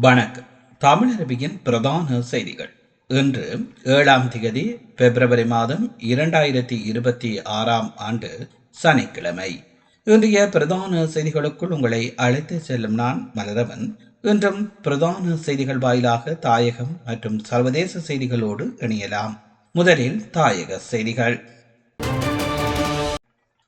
வணக்கம். தமிழரபியின் பிரதான செய்திகள். இன்று ஏழாம் திகதி பிப்ரவரி மாதம் இரண்டாயிரத்தி இருபத்தி ஆறாம் ஆண்டு சனிக்கிழமை. இன்றைய பிரதான செய்திகளுக்குள் உங்களை அழைத்து செல்லும் நான் மலரவன். இன்றும் பிரதான செய்திகள் வாயிலாக தாயகம் மற்றும் சர்வதேச செய்திகளோடு இணையலாம். முதலில் தாயக செய்திகள்.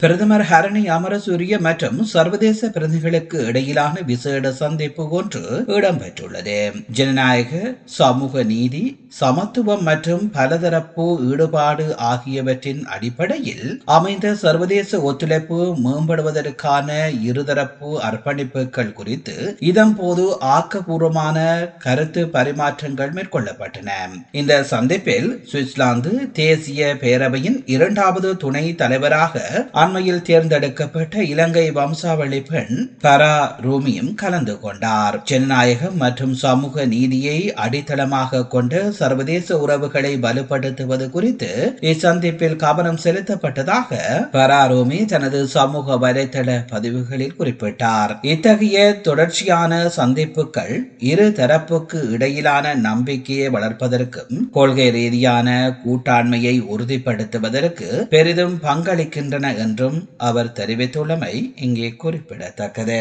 பிரதமர் ஹரணி அமரசூரிய மற்றும் சர்வதேச பிரதிகளுக்கு இடையிலான விசேட சந்திப்பு ஒன்று இடம்பெற்றுள்ளது. ஜனநாயக சமூக நீதி சமத்துவம் மற்றும் பலதரப்பு ஈடுபாடு ஆகியவற்றின் அடிப்படையில் அமைந்த சர்வதேச ஒத்துழைப்பு மேம்படுவதற்கான இருதரப்பு அர்ப்பணிப்புகள் குறித்து இதன்போது ஆக்கப்பூர்வமான கருத்து பரிமாற்றங்கள் மேற்கொள்ளப்பட்டன. இந்த சந்திப்பில் சுவிட்சர்லாந்து தேசிய பேரவையின் இரண்டாவது துணை தலைவராக அண்மையில் தேர்ந்தெடுக்கப்பட்ட இலங்கை வம்சாவளி பெண் பரா ரூமியும் கலந்து கொண்டார். ஜனநாயகம் மற்றும் சமூக நீதியை அடித்தளமாக கொண்ட சர்வதேச உறவுகளை வலுப்படுத்துவது குறித்து இச்சந்திப்பில் கவனம் செலுத்தப்பட்டதாக பரா ரூமி தனது சமூக வலைதள பதிவுகளில் குறிப்பிட்டார். இத்தகைய தொடர்ச்சியான சந்திப்புகள் இரு தரப்புக்கு இடையிலான நம்பிக்கையை வளர்ப்பதற்கும் கொள்கை ரீதியான கூட்டாண்மையை உறுதிப்படுத்துவதற்கு பெரிதும் பங்களிக்கின்றன என்று என்றும் அவர் தெரிவித்துள்ளமை இங்கே குறிப்பிடத்தக்கது.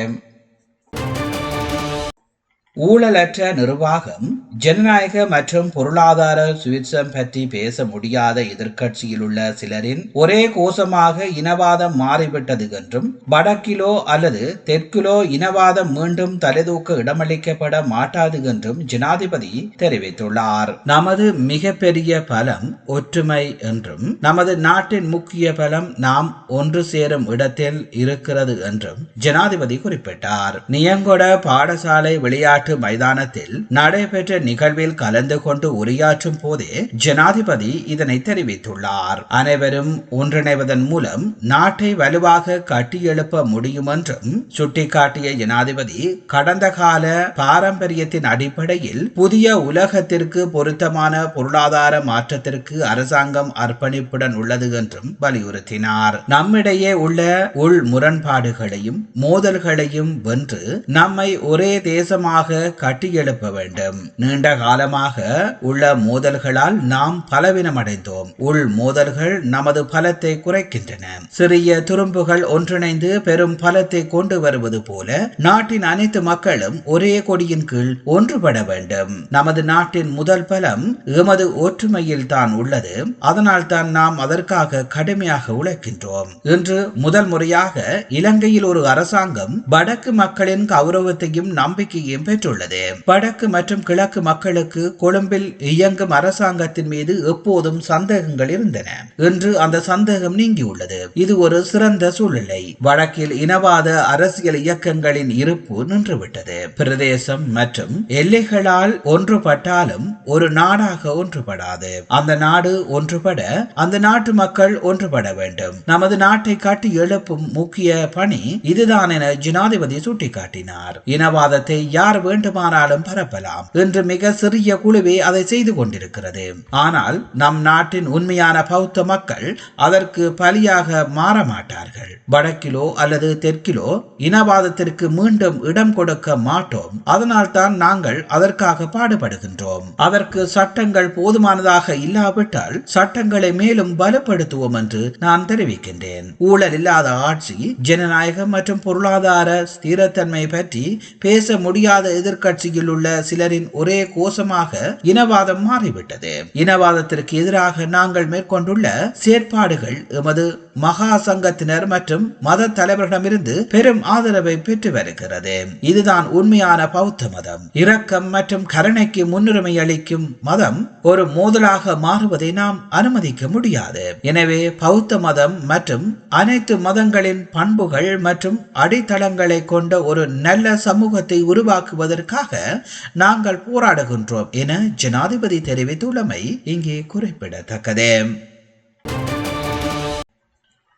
ஊழலற்ற நிர்வாகம் ஜனநாயக மற்றும் பொருளாதார சுவிட்சம் பற்றி பேச முடியாத எதிர்க்கட்சியில் உள்ள சிலரின் ஒரே கோஷமாக இனவாதம் மாறிவிட்டது என்றும் வடக்கிலோ அல்லது தெற்கிலோ இனவாதம் மீண்டும் தலைதூக்க இடமளிக்கப்பட மாட்டாது என்றும் ஜனாதிபதி தெரிவித்துள்ளார். நமது மிகப்பெரிய பலம் ஒற்றுமை என்றும் நமது நாட்டின் முக்கிய பலம் நாம் ஒன்று சேரும் இடத்தில் இருக்கிறது என்றும் ஜனாதிபதி குறிப்பிட்டார். நியங்கொட பாடசாலை விளையாட்டு விளையாட்டு மைதானத்தில் நடைபெற்ற நிகழ்வில் கலந்து கொண்டு உரையாற்றும் போதே ஜனாதிபதி இதனை தெரிவித்துள்ளார். அனைவரும் ஒன்றிணைவதன் மூலம் நாட்டை வலுவாக கட்டியெழுப்ப முடியும் என்றும் சுட்டிக்காட்டிய ஜனாதிபதி கடந்த கால பாரம்பரியத்தின் அடிப்படையில் புதிய உலகத்திற்கு பொருத்தமான பொருளாதார மாற்றத்திற்கு அரசாங்கம் அர்ப்பணிப்புடன் உள்ளது என்றும் வலியுறுத்தினார். நம்மிடையே உள்ள உள் முரண்பாடுகளையும் மோதல்களையும் வென்று நம்மை ஒரே தேசமாக கட்டியெழுப்ப வேண்டும் நீண்ட காலமாக உள்ள மோதல்களால் நாம் பலவீனமடைந்தோம். உள் மோதல்கள் நமது பலத்தை குறைக்கின்றன. சிறிய துரும்புகள் ஒன்றிணைந்து பெரும் பலத்தை கொண்டு வருவது போல நாட்டின் அனைத்து மக்களும் ஒரே கொடியின் கீழ் ஒன்றுபட வேண்டும். நமது நாட்டின் முதல் பலம் எமது ஒற்றுமையில் தான் உள்ளது. அதனால் தான் நாம் அதற்காக கடுமையாக உழைக்கின்றோம். இன்று முதல் முறையாக இலங்கையில் ஒரு அரசாங்கம் வடக்கு மக்களின் கௌரவத்தையும் நம்பிக்கையும் பெற்று பெற்றுள்ளது வடக்கு மற்றும் கிழக்கு மக்களுக்கு கொழும்பில் இயங்கும் அரசாங்கத்தின் மீது எப்போதும் சந்தேகங்கள் இருந்தன. இன்று அந்த சந்தேகம் நீங்கியுள்ளது. இது ஒரு சிறந்த சூழ்நிலை. வடக்கில் இனவாத அரசியல் இயக்கங்களின் இருப்பு நின்றுவிட்டது. பிரதேசம் மற்றும் எல்லைகளால் ஒன்றுபட்டாலும் ஒரு நாடாக ஒன்றுபடாது. அந்த நாடு ஒன்றுபட அந்த நாட்டு மக்கள் ஒன்றுபட வேண்டும். நமது நாட்டை காட்டி எழுப்பும் முக்கிய பணி இதுதான் என ஜனாதிபதி சுட்டிக்காட்டினார். இனவாதத்தை யார் வேண்டுமானாலும் பரப்பலாம் என்று மிக சிறிய குழுவே அதை செய்து கொண்டிருக்கிறது. ஆனால் நம் நாட்டின் உண்மையான பௌத்த மக்கள் அதற்கு பலியாக மாற மாட்டார்கள் வடக்கிலோ அல்லது தெற்கிலோ இனவாதத்திற்கு மீண்டும் இடம் கொடுக்க மாட்டோம். அதனால் தான் நாங்கள் அதற்காக பாடுபடுகின்றோம். அதற்கு சட்டங்கள் போதுமானதாக இல்லாவிட்டால் சட்டங்களை மேலும் பலப்படுத்துவோம் என்று நான் தெரிவிக்கின்றேன். ஊழல் இல்லாத ஆட்சி ஜனநாயகம் மற்றும் பொருளாதார ஸ்திரத்தன்மை பற்றி பேச முடியாத எதிர்கட்சியில் உள்ள சிலரின் ஒரே கோஷமாக இனவாதம் மாறிவிட்டது. இனவாதத்திற்கு எதிராக நாங்கள் மேற்கொண்டுள்ள செயற்பாடுகள் எமது மகா சங்கத்தினர் மற்றும் மத தலைவர்களிடமிருந்து பெரும் ஆதரவை பெற்று வருகிறது. இதுதான் உண்மையான பௌத்த மதம். இரக்கம் மற்றும் கருணைக்கு முன்னுரிமை அளிக்கும் மதம் ஒரு மோதலாக மாறுவதை நாம் அனுமதிக்க முடியாது. எனவே பௌத்த மதம் மற்றும் அனைத்து மதங்களின் பண்புகள் மற்றும் அடித்தளங்களை கொண்ட ஒரு நல்ல சமூகத்தை உருவாக்குவது உருவாக்குவதற்காக நாங்கள் போராடுகின்றோம் என ஜனாதிபதி தெரிவித்துள்ளமை இங்கே குறிப்பிடத்தக்கது.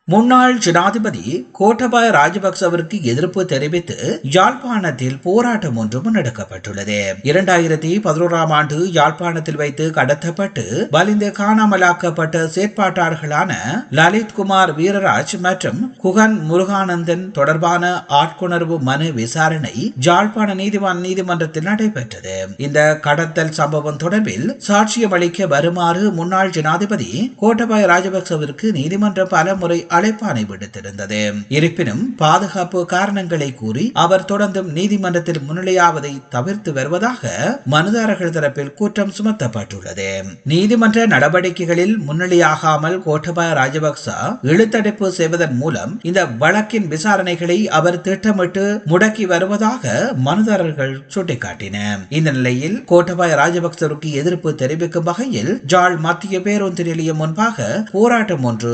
முன்னாள் ஜனாதிபதி கோட்டபாய ராஜபக்சவிற்கு எதிர்ப்பு தெரிவித்து யாழ்ப்பாணத்தில் போராட்டம் ஒன்று முன்னெடுக்கப்பட்டுள்ளது. இரண்டாயிரத்தி பதினோராம் ஆண்டு யாழ்ப்பாணத்தில் வைத்து கடத்தப்பட்டு வலிந்து காணாமலாக்கப்பட்ட செயற்பாட்டாளர்களான லலித் குமார் வீரராஜ் மற்றும் குகன் முருகானந்தன் தொடர்பான ஆட்கொணர்வு மனு விசாரணை யாழ்ப்பாண நீதிவான் நீதிமன்றத்தில் நடைபெற்றது. இந்த கடத்தல் சம்பவம் தொடர்பில் சாட்சியம் அளிக்க வருமாறு முன்னாள் ஜனாதிபதி கோட்டபாய ராஜபக்சவிற்கு நீதிமன்றம் பல முறை அழைப்பானை விடுத்திருந்தது. இருப்பினும் பாதுகாப்பு காரணங்களை கூறி அவர் தொடர்ந்தும் நீதிமன்றத்தில் முன்னிலையாவதை தவிர்த்து வருவதாக மனுதாரர்கள் தரப்பில் குற்றம் சுமத்தப்பட்டுள்ளது. நீதிமன்ற நடவடிக்கைகளில் முன்னிலையாகாமல் கோட்டபாய ராஜபக்ச இழுத்தடைப்பு செய்வதன் மூலம் இந்த வழக்கின் விசாரணைகளை அவர் திட்டமிட்டு முடக்கி வருவதாக மனுதாரர்கள் சுட்டிக்காட்டின. இந்த நிலையில் கோட்டபாய ராஜபக்சருக்கு எதிர்ப்பு தெரிவிக்கும் வகையில் ஜாழ் மத்திய பேருந்து நிலையம் முன்பாக போராட்டம் ஒன்று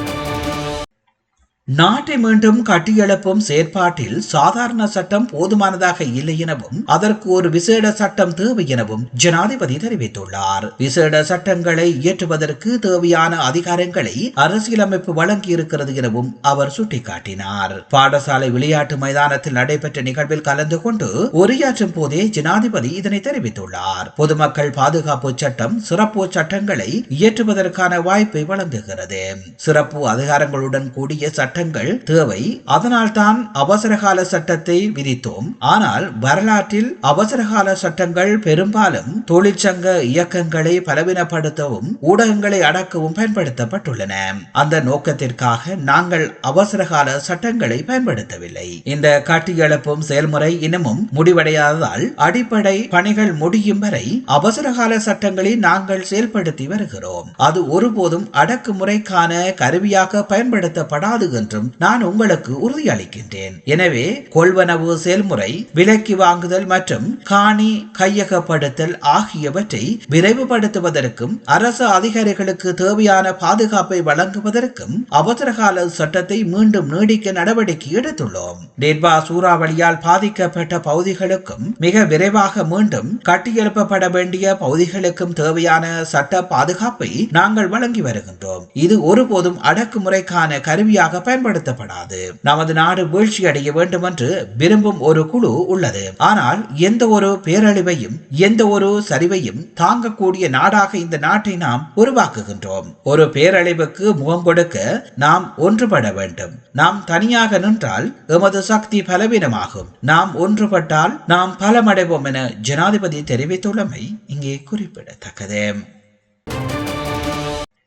நாட்டை மீண்டும் கட்டியெழுப்பும் செயற்பாட்டில் சாதாரண சட்டம் போதுமானதாக இல்லை எனவும் அதற்கு ஒரு விசேட சட்டம் தேவை எனவும் ஜனாதிபதி தெரிவித்துள்ளார். விசேட சட்டங்களை இயற்றுவதற்கு தேவையான அதிகாரங்களை அரசியலமைப்பு வழங்கியிருக்கிறது எனவும் அவர் சுட்டிக்காட்டினார். பாடசாலை விளையாட்டு மைதானத்தில் நடைபெற்ற நிகழ்வில் கலந்து கொண்டு உரையாற்றும் போதே ஜனாதிபதி இதனை தெரிவித்துள்ளார். பொதுமக்கள் பாதுகாப்பு சட்டம் சிறப்பு சட்டங்களை இயற்றுவதற்கான வாய்ப்பை வழங்குகிறது. சிறப்பு அதிகாரங்களுடன் கூடிய சட்ட சட்டங்கள் தேவை. அதனால்தான் அவசரகால சட்டத்தை விதித்தோம். ஆனால் வரலாற்றில் அவசரகால சட்டங்கள் பெரும்பாலும் தொழிற்சங்க இயக்கங்களை பலவீனப்படுத்தவும் ஊடகங்களை அடக்கவும் பயன்படுத்தப்பட்டுள்ளன. அந்த நோக்கத்திற்காக நாங்கள் அவசரகால சட்டங்களை பயன்படுத்தவில்லை. இந்த கட்டியெழுப்பும் செயல்முறை இன்னமும் முடிவடையாததால் அடிப்படை பணிகள் முடியும் வரை அவசரகால சட்டங்களை நாங்கள் செயல்படுத்தி வருகிறோம். அது ஒருபோதும் அடக்குமுறைக்கான கருவியாக பயன்படுத்தப்படாது என்றும் நான் உங்களுக்கு உறுதியளிக்கின்றேன். எனவே கொள்வனவு செயல்முறை விலைக்கு வாங்குதல் மற்றும் காணி கையகப்படுத்தல் ஆகியவற்றை விரைவுபடுத்துவதற்கும் அரசு அதிகாரிகளுக்கு தேவையான பாதுகாப்பை வழங்குவதற்கும் அவசரகால சட்டத்தை மீண்டும் நீடிக்க நடவடிக்கை எடுத்துள்ளோம். டெட்பா சூறாவளியால் பாதிக்கப்பட்ட பகுதிகளுக்கும் மிக விரைவாக மீண்டும் கட்டியெழுப்பப்பட வேண்டிய பகுதிகளுக்கும் தேவையான சட்ட பாதுகாப்பை நாங்கள் வழங்கி வருகின்றோம். இது ஒருபோதும் அடக்குமுறைக்கான கருவியாக பயன்படுத்தப்படாது. நமது நாடு வீழ்ச்சி அடைய வேண்டும் என்று விரும்பும் ஒரு குழு உள்ளது. ஆனால் எந்த ஒரு பேரழிவையும் எந்த ஒரு சரிவையும் தாங்கக்கூடிய நாடாக இந்த நாட்டை நாம் உருவாக்குகின்றோம். ஒரு பேரழிவுக்கு முகம் கொடுக்க நாம் ஒன்றுபட வேண்டும். நாம் தனியாக நின்றால் எமது சக்தி பலவீனமாகும். நாம் ஒன்றுபட்டால் நாம் பலமடைவோம் என ஜனாதிபதி தெரிவித்துள்ளமை இங்கே குறிப்பிடத்தக்கது.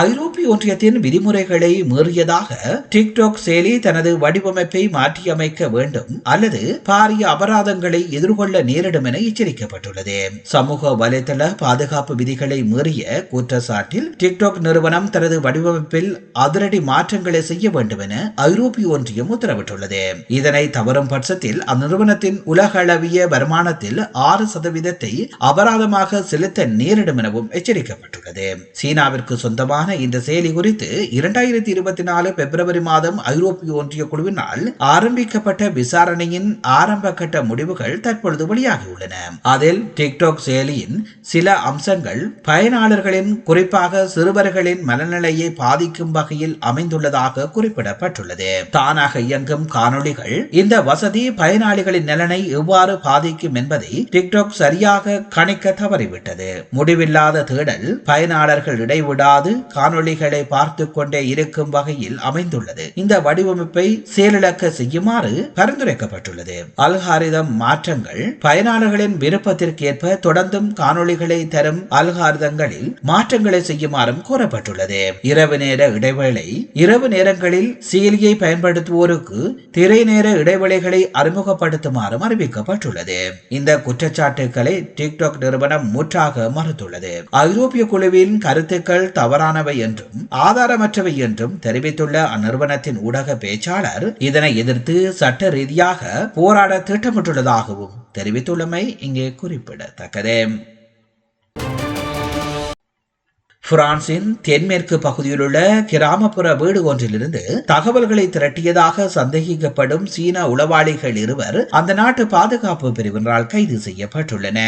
ஐரோப்பிய ஒன்றியத்தின் விதிமுறைகளை மீறியதாக டிக்டாக் செயலி தனது வடிவமைப்பை மாற்றியமைக்க வேண்டும் அல்லது பாரிய அபராதங்களை எதிர்கொள்ள நேரிடும் என எச்சரிக்கப்பட்டுள்ளது. சமூக வலைதள பாதுகாப்பு விதிகளை மீறிய குற்றச்சாட்டில் டிக்டாக் நிறுவனம் தனது வடிவமைப்பில் அதிரடி மாற்றங்களை செய்ய வேண்டும் என ஐரோப்பிய ஒன்றியம் உத்தரவிட்டுள்ளது. இதனை தவறும் பட்சத்தில் அந்நிறுவனத்தின் உலகளவிய வருமானத்தில் ஆறு சதவீதத்தை அபராதமாக செலுத்த நேரிடும் எனவும் எச்சரிக்கப்பட்டுள்ளது. சீனாவிற்கு சொந்தமான தொடர்பான இந்த செயலி குறித்து இரண்டாயிரத்தி இருபத்தி நாலு பிப்ரவரி மாதம் ஐரோப்பிய ஒன்றிய குழுவினால் ஆரம்பிக்கப்பட்ட விசாரணையின் ஆரம்ப கட்ட முடிவுகள் தற்பொழுது வெளியாகியுள்ளன. அதில் டிக்டாக் செயலியின் சில அம்சங்கள் பயனாளர்களின் குறிப்பாக சிறுவர்களின் மனநிலையை பாதிக்கும் வகையில் அமைந்துள்ளதாக குறிப்பிடப்பட்டுள்ளது. தானாக இயங்கும் காணொளிகள் இந்த வசதி பயனாளிகளின் நலனை எவ்வாறு பாதிக்கும் என்பதை டிக்டாக் சரியாக கணிக்க தவறிவிட்டது. முடிவில்லாத தேடல் பயனாளர்கள் இடைவிடாது காணொளிகளை பார்த்து கொண்டே இருக்கும் வகையில் அமைந்துள்ளது. இந்த வடிவமைப்பை செயலிழக்க செய்யுமாறு பரிந்துரைக்கப்பட்டுள்ளது. அல்காரிதம் மாற்றங்கள் பயனாளர்களின் விருப்பத்திற்கு ஏற்ப தொடர்ந்தும் காணொளிகளை தரும் அல்காரிதங்களில் மாற்றங்களை செய்யுமாறும் கூறப்பட்டுள்ளது. இரவு நேர இடைவேளை இரவு நேரங்களில் செயலியை பயன்படுத்துவோருக்கு திரை நேர இடைவெளிகளை அறிமுகப்படுத்துமாறும் அறிவிக்கப்பட்டுள்ளது. இந்த குற்றச்சாட்டுகளை டிக்டாக் நிறுவனம் முற்றாக மறுத்துள்ளது. ஐரோப்பிய குழுவின் கருத்துக்கள் தவறான தவறானவை என்றும் ஆதாரமற்றவை என்றும் தெரிவித்துள்ள அந்நிறுவனத்தின் ஊடக பேச்சாளர் இதனை எதிர்த்து சட்ட ரீதியாக போராட திட்டமிட்டுள்ளதாகவும் தெரிவித்துள்ளமை இங்கே குறிப்பிடத்தக்கது. பிரான்சின் தென்மேற்கு பகுதியிலுள்ள கிராமப்புற வீடு ஒன்றிலிருந்து தகவல்களை திரட்டியதாக சந்தேகிக்கப்படும் சீன உளவாளிகள் இருவர் அந்த நாட்டு பாதுகாப்பு பிரிவினரால் கைது செய்யப்பட்டுள்ளன.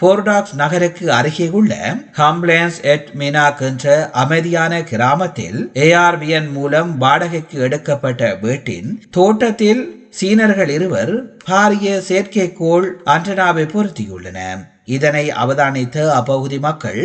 போர்டாக்ஸ் நகருக்கு அருகே உள்ள ஹாம்லேன்ஸ் எட் மினாக் என்ற அமைதியான கிராமத்தில் ஏஆர்விஎன் மூலம் வாடகைக்கு எடுக்கப்பட்ட வீட்டின் தோட்டத்தில் சீனர்கள் இருவர் பாரிய செயற்கைக்கோள் அண்டனாவை பொருத்தியுள்ளனர். இதனை அவதானித்த அப்பகுதி மக்கள்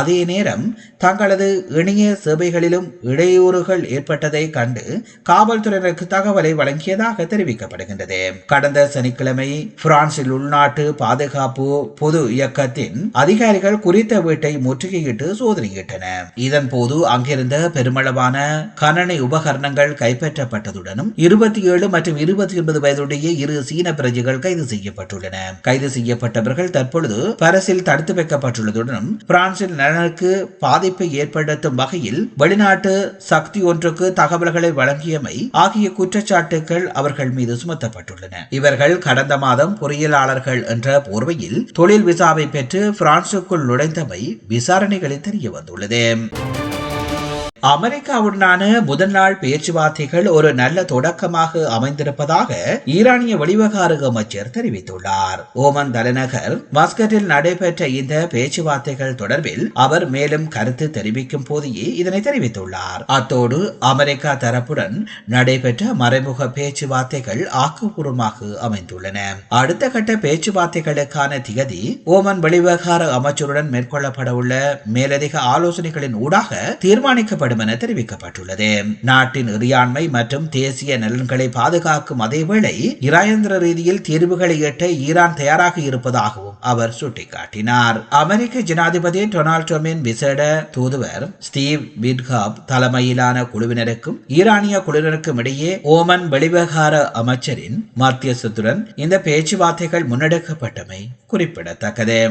அதே நேரம் தங்களது இணைய சேவைகளிலும் இடையூறுகள் ஏற்பட்டதை கண்டு காவல்துறையினருக்கு தகவலை வழங்கியதாக தெரிவிக்கப்படுகின்றது. கடந்த சனிக்கிழமை பிரான்சில் உள்நாட்டு பாதுகாப்பு பொது இயக்கத்தின் அதிகாரிகள் குறித்த வீட்டை முற்றுகையிட்டு சோதனையிட்டனர். இதன் போது அங்கிருந்த பெருமளவான கணனி உபகரணங்கள் கைப்பற்றப்பட்டதுடனும் இருபத்தி ஏழு மற்றும் இருபத்தி ஒன்பது வயதுடைய இரு சீன பிரஜைகள் கைது செய்யப்பட்டுள்ளன. கைது செய்யப்பட்டவர்கள் தற்பொழுது பரசில் தடுத்து வைக்கப்பட்டுள்ளதுடன் பிரான்சில் நலனுக்கு பாதிப்பை ஏற்படுத்தும் வகையில் வெளிநாட்டு சக்தி ஒன்றுக்கு தகவல்களை வழங்கியமை ஆகிய குற்றச்சாட்டுகள் அவர்கள் மீது சுமத்தப்பட்டுள்ளன. இவர்கள் கடந்த மாதம் பொறியியலாளர்கள் என்ற போர்வையில் தொழில் விசாவை பெற்று பிரான்சுக்குள் நுழைந்தமை விசாரணைகளில் தெரிய வந்துள்ளது அமெரிக்காவுடனான முதல் நாள் பேச்சுவார்த்தைகள் ஒரு நல்ல தொடக்கமாக அமைந்திருப்பதாக ஈரானிய வெளிவகார அமைச்சர் தெரிவித்துள்ளார். ஓமன் தலைநகர் மஸ்கட்டில் நடைபெற்ற இந்த பேச்சுவார்த்தைகள் தொடர்பில் அவர் மேலும் கருத்து தெரிவிக்கும் போதே இதனை தெரிவித்துள்ளார். அத்தோடு அமெரிக்கா தரப்புடன் நடைபெற்ற மறைமுக பேச்சுவார்த்தைகள் ஆக்கப்பூர்வமாக அமைந்துள்ளன. அடுத்த கட்ட பேச்சுவார்த்தைகளுக்கான திகதி ஓமன் வெளிவகார அமைச்சருடன் மேற்கொள்ளப்பட உள்ள மேலதிக ஆலோசனைகளின் ஊடாக தீர்மானிக்கப்படும். செயல்படும் என தெரிவிக்கப்பட்டுள்ளது. நாட்டின் இறையாண்மை மற்றும் தேசிய நலன்களை பாதுகாக்கும் அதேவேளை இராயந்திர ரீதியில் தீர்வுகளை எட்ட ஈரான் தயாராக இருப்பதாகவும் அவர் சுட்டிக்காட்டினார். அமெரிக்க ஜனாதிபதி டொனால்ட் ட்ரம்பின் விசேட தூதுவர் ஸ்டீவ் விட்காப் தலைமையிலான குழுவினருக்கும் ஈரானிய குழுவினருக்கும் இடையே ஓமன் வெளிவகார அமைச்சரின் மத்தியஸ்தத்துடன் இந்த பேச்சுவார்த்தைகள் முன்னெடுக்கப்பட்டமை குறிப்பிடத்தக்கது.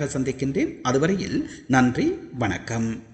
சந்திக்கின்றேன். அதுவரையில் நன்றி வணக்கம்.